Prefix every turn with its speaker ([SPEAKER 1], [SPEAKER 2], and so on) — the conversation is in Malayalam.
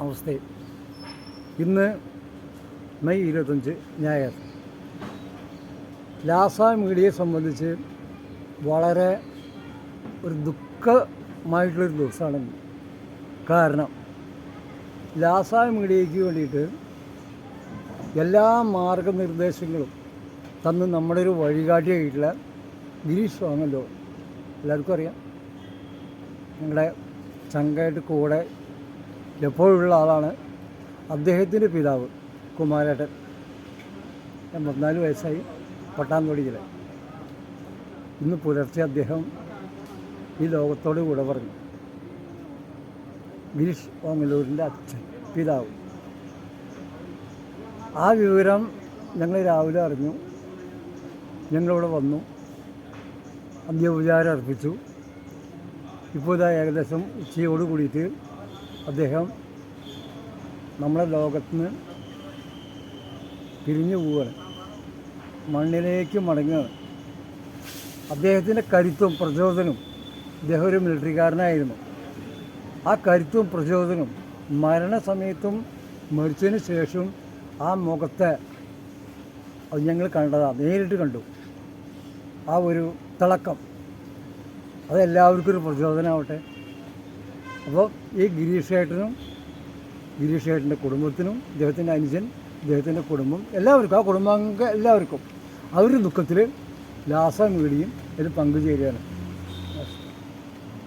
[SPEAKER 1] നമസ്തേ ഇന്ന് മെയ് ഇരുപത്തഞ്ച് ഞായർ. ലാസ മീഡിയയെ സംബന്ധിച്ച് വളരെ ഒരു ദുഃഖമായിട്ടുള്ളൊരു ദിവസമാണ്. കാരണം ലാസ മീഡിയയ്ക്ക് വേണ്ടിയിട്ട് എല്ലാ മാർഗനിർദ്ദേശങ്ങളും തന്ന് നമ്മുടെ ഒരു വഴികാട്ടിയായിട്ടുള്ള ഗിരീഷ് ആണല്ലോ എല്ലാവർക്കും അറിയാം. ഞങ്ങളുടെ ചങ്കായിട്ട് കൂടെ എപ്പോഴുള്ള ആളാണ് അദ്ദേഹത്തിന്റെ പിതാവ് കുമാരേട്ടൻ. എൺപത്തിനാല് വയസ്സായി പട്ടാമ്പടിയിൽ ഇന്ന് പുലർച്ചെ അദ്ദേഹം ഈ ലോകത്തോട് കൂടെ പറഞ്ഞു. ഗിരീഷ് ഓങ്ങലൂരിന്റെ അച്ഛൻ പിതാവ്. ആ വിവരം ഞങ്ങൾ രാവിലെ അറിഞ്ഞു. ഞങ്ങളിവിടെ വന്നു. അന്ത്യോപചാരം അർപ്പിച്ചു. ഇപ്പോൾ ഇതാ ഏകദേശം ഉച്ചയോട് കൂടിയിട്ട് അദ്ദേഹം നമ്മളെ ലോകത്ത് നിന്ന് പിരിഞ്ഞു പോവുകയാണ്. മണ്ണിലേക്ക് മടങ്ങുകയാണ്. അദ്ദേഹത്തിന്റെ കരുത്തും പ്രചോദനവും അദ്ദേഹം ഒരു മിലിറ്ററിക്കാരനായിരുന്നു. ആ കരുത്തും പ്രചോദനവും മരണസമയത്തും മരിച്ചതിന് ശേഷം ആ മുഖത്തെ അത് ഞങ്ങൾ കണ്ടതാണ് നേരിട്ട് കണ്ടു. ആ ഒരു തിളക്കം. അതെല്ലാവർക്കും ഒരു പ്രചോദനമാവട്ടെ. അപ്പോൾ ഈ ഗിരീഷ് ഏട്ടനും ഗിരീഷ് ഏട്ടന്റെ കുടുംബത്തിനും ഇദ്ദേഹത്തിന്റെ അനുജൻ ഇദ്ദേഹത്തിന്റെ കുടുംബം എല്ലാവർക്കും ആ കുടുംബാംഗങ്ങൾക്ക് എല്ലാവർക്കും ഒരു ദുഃഖത്തിൽ ലാസ വീടിയും ഇതിൽ പങ്കുചേരുകയാണ്.